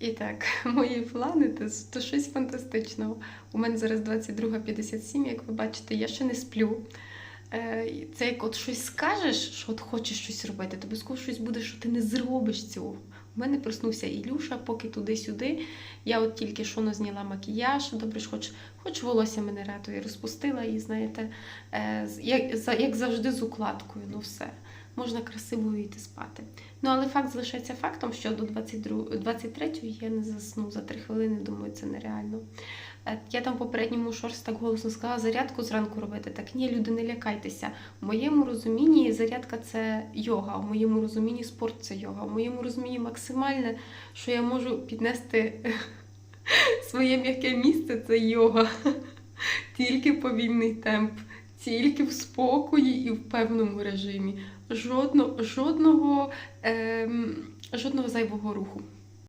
І так, мої плани то, щось фантастичного. У мене зараз 22.57, як ви бачите, я ще не сплю. Е, Це як от щось скажеш, що от хочеш щось робити, то обов'язково щось буде, що ти не зробиш цього. У мене проснувся Ілюша, поки туди-сюди. Я от тільки що ну, зняла макіяж, добре ж, хоч, хоч волосся мене ратує, розпустила її, знаєте, е, як, як завжди з укладкою, ну все. Можна красиво йти спати. Ну, але факт залишається фактом, що до 23-ї я не засну за 3 хвилини, думаю, це нереально. Е, Я там попередньому шорс так голосно сказала, зарядку зранку робити. Так ні, люди, не лякайтеся. В моєму розумінні зарядка це йога, в моєму розумінні спорт це йога, в моєму розумінні максимальне, що я можу піднести своє м'яке місце це йога. Тільки повільний темп, тільки в спокої і в певному режимі. Жодно, жодного, ем, жодного зайвого руху.